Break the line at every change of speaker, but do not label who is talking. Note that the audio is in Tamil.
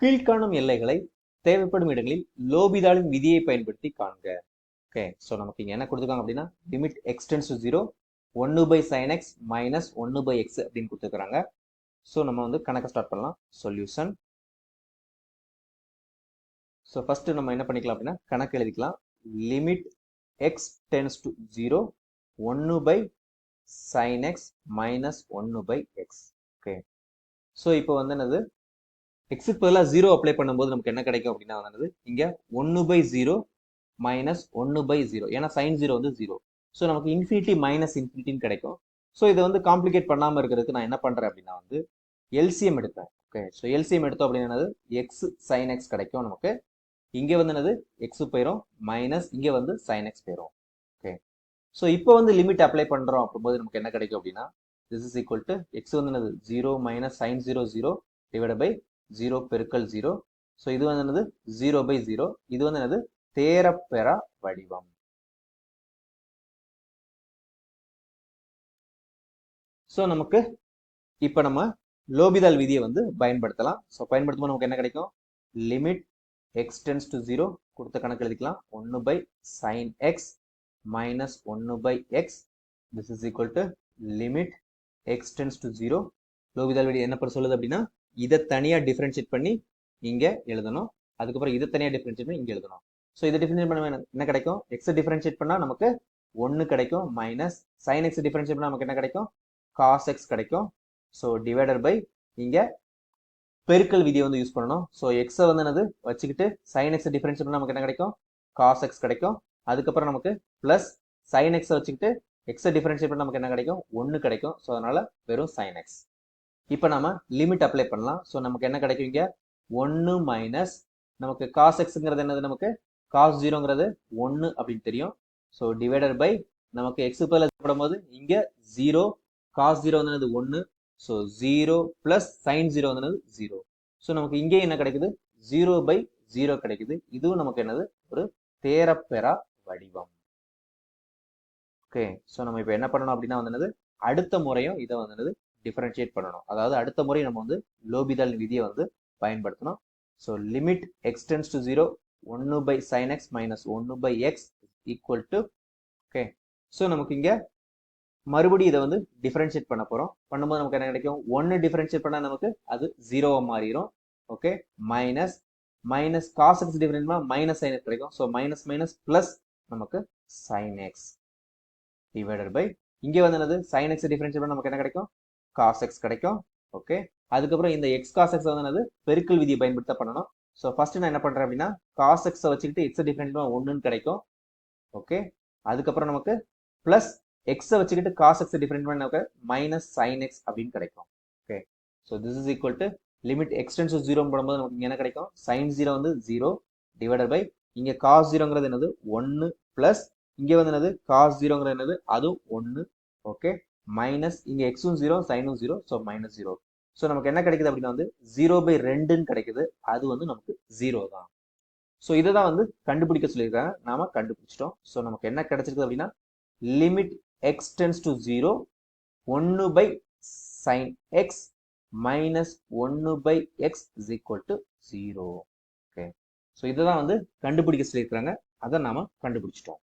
கீழ்காணும் எல்லைகளை தேவைப்படும் இடங்களில் லோபிதாலின் விதியை பயன்படுத்தி காண்க. ஓகே ஸோ நமக்கு இங்கே என்ன கொடுத்துருக்காங்க அப்படின்னா limit x tends to zero ஒன்று பை சைன் எக்ஸ் மைனஸ் ஒன்று பை எக்ஸ் அப்படின்னு கொடுத்துருக்காங்க. ஸோ நம்ம வந்து கணக்கை ஸ்டார்ட் பண்ணலாம். சொல்யூஷன் ஸோ ஃபஸ்ட்டு நம்ம என்ன பண்ணிக்கலாம் அப்படின்னா கணக்கு எழுதிக்கலாம். Limit x tends to zero ஒன்று பை சைன் எக்ஸ் மைனஸ் ஒன்று பை எக்ஸ் ஓகே ஸோ இப்போ வந்து என்னது? எக்ஸுக்கு பதிலாக ஜீரோ அப்ளை பண்ணும்போது நமக்கு என்ன கிடைக்கும் அப்படின்னா வந்து இங்கே ஒன்று பை ஜீரோ மைனஸ் ஒன்று பை ஜீரோ ஏன்னா சைன் ஜீரோ வந்து ஜீரோ ஸோ நமக்கு இன்ஃபினிட்டி மைனஸ் இன்ஃபினிட்டின்னு கிடைக்கும். ஸோ இதை வந்து காம்ப்ளிகேட் பண்ணாமல் இருக்கிறதுக்கு நான் என்ன பண்ணுறேன் அப்படின்னா வந்து எல்சிஎம் எடுப்பேன். ஓகே ஸோ எல்சிஎம் எடுத்தோம் அப்படின்னா என்னது? எக்ஸ் சைன் எக்ஸ் கிடைக்கும் நமக்கு. இங்கே வந்து என்னது? எக்ஸு போயிடும் மைனஸ் இங்கே வந்து சைன் எக்ஸ் போயிடும் ஓகே ஸோ இப்போ வந்து லிமிட் அப்ளை பண்ணுறோம் அப்படிம்போது நமக்கு என்ன கிடைக்கும் அப்படின்னா this is equal to x வந்து என்னது? Zero minus sine zero zero divide by zero பெருக்கல் ஜீரோ ஸோ இது வந்து என்னது? ஜீரோ பை ஜீரோ இது வந்து என்னது? தேரப்பெறா வடிவம். ஸோ நமக்கு இப்போ நம்ம லோபிதால் விதியை வந்து பயன்படுத்தலாம். ஸோ பயன்படுத்தும்போது நமக்கு என்ன கிடைக்கும்? Limit x tends to zero கொடுத்த கணக்கு எழுதிக்கலாம். ஒன்று பை சைன் எக்ஸ் மைனஸ் ஒன்று by x this is equal to limit x tends to zero L'Hopital விதி என்ன பண்ண சொல்லுது அப்படின்னா? இதை தனியாக டிஃப்ரென்ஷியேட் பண்ணி இங்கே எழுதணும். அதுக்கப்புறம் இதை தனியாக டிஃப்ரென்ஷியேட் பண்ணி இங்கே எழுதணும். ஸோ இதை டிஃப்ரென்ஷியேட் பண்ண என்ன கிடைக்கும்? எக்ஸை டிஃப்ரென்ஷியேட் பண்ணால் நமக்கு ஒன்று கிடைக்கும் மைனஸ் சைன் எக்ஸ் டிஃப்ரென்ஷியேட் பண்ணால் நமக்கு என்ன கிடைக்கும்? காஸ் எக்ஸ் கிடைக்கும். ஸோ டிவைடர் பை இங்கே பெருக்கல் விதியை வந்து யூஸ் பண்ணணும். ஸோ எக்ஸை வந்து என்னது? வச்சுக்கிட்டு சைன் எக்ஸை டிஃப்ரென்ஷியேட் பண்ணால் நமக்கு என்ன கிடைக்கும்? காஸ் எக்ஸ் கிடைக்கும். அதுக்கப்புறம் நமக்கு ப்ளஸ் சைன் எக்ஸை வச்சுக்கிட்டு எக்ஸை டிஃபரன்ஷியேட் பண்ணால் நமக்கு என்ன கிடைக்கும்? ஒன்று கிடைக்கும். ஸோ அதனால் வெறும் சைன் எக்ஸ் இப்போ நம்ம லிமிட் அப்ளை பண்ணலாம். ஸோ நமக்கு என்ன கிடைக்கும் இங்கே ஒன்று மைனஸ் நமக்கு காஸ் எக்ஸுங்கிறது என்னது நமக்கு? காஸ் ஜீரோங்கிறது ஒன்று அப்படின்னு தெரியும். ஸோ டிவைடர் பை நமக்கு எக்ஸ் பதில் போது இங்கே ஜீரோ காஸ் ஜீரோ வந்து ஒன்று so zero plus sine zero வந்து ஜீரோ ஸோ நமக்கு இங்கே என்ன கிடைக்குது? ஜீரோ பை ஜீரோ கிடைக்குது. இதுவும் நமக்கு என்னது? ஒரு தேரப்பெறா வடிவம். ஓகே ஸோ நம்ம இப்போ என்ன பண்ணணும் அப்படின்னா வந்து என்னது? அடுத்த முறையும் இதை வந்து டிஃபரன்ஷியேட் பண்ணணும். அதாவது அடுத்த முறை நம்ம வந்து லோபிதல் விதியை வந்து பயன்படுத்தணும். So limit x tends to zero ஒன்று பை சைன் எக்ஸ் மைனஸ் ஒன்று by x equal to okay so நமக்கு இங்கே மறுபடியும் இதை வந்து டிஃபரன்ஷியேட் பண்ண போகிறோம் பண்ணும்போது நமக்கு என்ன கிடைக்கும்? ஒன்று டிஃபரன்ஷியேட் பண்ணால் நமக்கு அது ஜீரோவாக மாறிடும் okay minus minus cos x difference minus sine x கிடைக்கும். ஸோ மைனஸ் மைனஸ் ப்ளஸ் நமக்கு சைன் எக்ஸ் டிவைடட் பை இங்கே வந்து என்னது? சைன் எக்ஸ் டிஃபரன்ஷியேட் பண்ணால் நமக்கு என்ன கிடைக்கும்? காஸ் எக்ஸ் கிடைக்கும். ஓகே அதுக்கப்புறம் இந்த எக்ஸ் காஸ் எக்ஸ் வந்து என்னது? பெருக்கல் விதியை பயன்படுத்த பண்ணணும் ஸோ ஃபர்ஸ்ட் நான் என்ன பண்ணுறேன் அப்படின்னா காஸ் எக்ஸை வச்சுக்கிட்டு எக்ஸ் டிஃபரெண்ட் ஒன்றுன்னு கிடைக்கும். ஓகே அதுக்கப்புறம் நமக்கு ப்ளஸ் எக்ஸை வச்சுக்கிட்டு காஸ் எக்ஸ் டிஃபரெண்ட் நமக்கு மைனஸ் சைன் எக்ஸ் அப்படின்னு கிடைக்கும். Okay so this is equal to limit x tends zero போடும்போது நமக்கு என்ன கிடைக்கும்? சைன் ஜீரோ வந்து ஜீரோ டிவைடட் பை இங்கே காஸ் ஜீரோங்கிறது என்னது? ஒன்று ப்ளஸ் இங்கே வந்து என்னது? காஸ் ஜீரோங்கிறது என்னது? அதுவும் ஒன்று ஓகே மைனஸ் இங்கே எக்ஸும் zero சைனும் zero so minus zero so நமக்கு என்ன கிடைக்குது அப்படின்னா வந்து ஜீரோ பை ரெண்டுன்னு கிடைக்குது. அது வந்து நமக்கு ஜீரோ தான். ஸோ இதை தான் வந்து கண்டுபிடிக்க சொல்லியிருக்காங்க. நாம கண்டுபிடிச்சிட்டோம். ஸோ நமக்கு என்ன கிடைச்சிருக்கு அப்படின்னா limit x tends to zero ஒன்று பை சைன் எக்ஸ் மைனஸ் ஒன்று by x is equal to zero okay so இதை தான் வந்து கண்டுபிடிக்க சொல்லியிருக்கிறாங்க அதை நாம கண்டுபிடிச்சிட்டோம்.